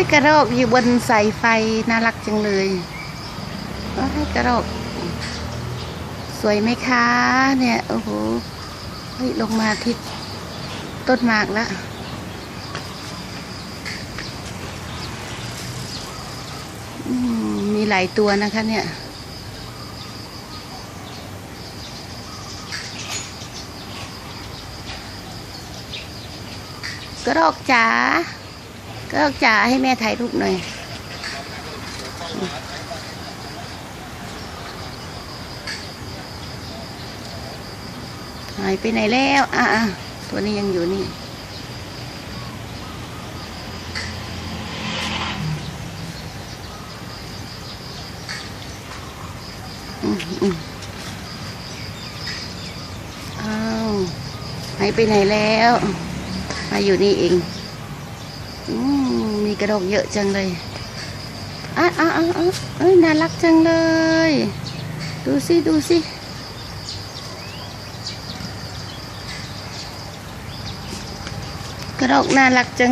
ยกระรอกอยู่บนสายไฟน่ารักจังเลยโอ้ยกระรอก สวยไหมคะ เนี่ย โอ้โหเฮ้ยลงมาที่ต้นหมากแล้วมมีหลายตัวนะคะเนี่ยกระรอกจ๋า กระรอกจ๋าให้แม่ถ่ายรูปหน่อยหายไปไหนแล้ว อะตัวนี้ยังอยู่นี่ อืมอืมอ้าวหายไปไหนแล้ว มาอยู่นี่เอง มีกระดกเยอะจังเลยอ่ะอ่ะอ่ะอ่ะเอ้ยน่ารักจังเลย ดูสิ ดูสิ กระดกน่ารักจัง